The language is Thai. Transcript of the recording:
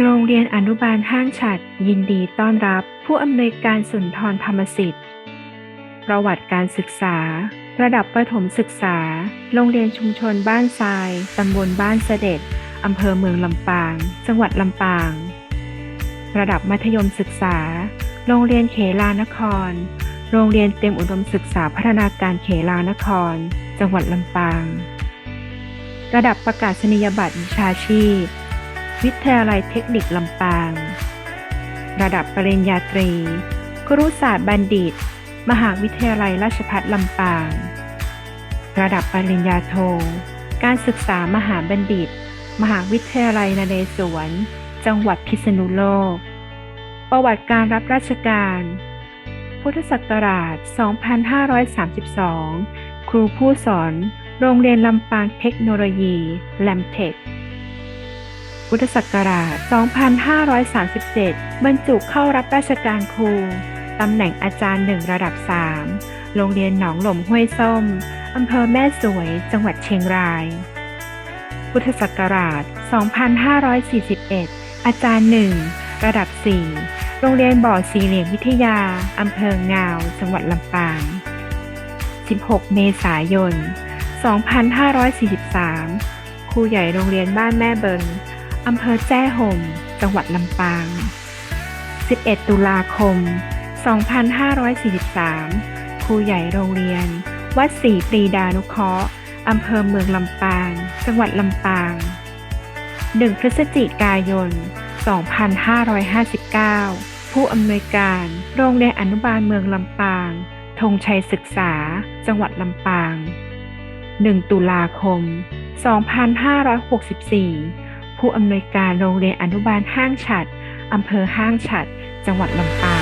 โรงเรียนอนุบาลห้างฉัดยินดีต้อนรับผู้อำนวยการสุนทรธรรมสิทธิ์ ประวัติการศึกษา ระดับประถมศึกษา โรงเรียนชุมชนบ้านทราย ตำบลบ้านเสด็จ อำเภอเมืองลำปาง จังหวัดลำปาง ระดับมัธยมศึกษา โรงเรียนเขลานคร โรงเรียนเตรียมอุดมศึกษาพัฒนาการเขลานคร จังหวัดลำปาง ระดับประกาศนียบัตรวิชาชีพ วิทยาลัยเทคนิคลำปาง ระดับปริญญาตรี ครุศาสตร์บัณฑิต มหาวิทยาลัยราชภัฏลำปาง ระดับปริญญาโท การศึกษามหาบัณฑิต มหาวิทยาลัยนเรศวร จังหวัดพิษณุโลก ประวัติการรับราชการ พุทธศักราช 2532 ครูผู้สอน โรงเรียนลำปางเทคโนโลยี แลมเทค พุทธศักราช 2537 บรรจุเข้ารับราชการครู ตำแหน่งอาจารย์หนึ่งระดับ 3 โรงเรียนหนองหล่มห้วยส้ม อำเภอแม่สวย จังหวัดเชียงราย พุทธศักราช 2541 อาจารย์หนึ่งระดับ 4 โรงเรียนบ่อสีเหลียงวิทยา อำเภองาว จังหวัดลำปาง 16 เมษายน 2543 ครูใหญ่โรงเรียนบ้านแม่เบิง อำเภอแจ้ห่ม จังหวัดลำปาง 11 ตุลาคม 2543 ครูใหญ่โรงเรียน วัดศรีปรีดานุเคราะห์อำเภอเมืองลำปาง จังหวัดลำปาง 1 พฤศจิกายน 2559 ผู้อำนวยการโรงเรียนอนุบาลเมืองลำปางธงชัยศึกษา จังหวัดลำปาง 1 ตุลาคม 2564 ผู้อำนวยการโรงเรียนอนุบาลห้างฉัดอำเภอห้างฉัด จังหวัดลำปาง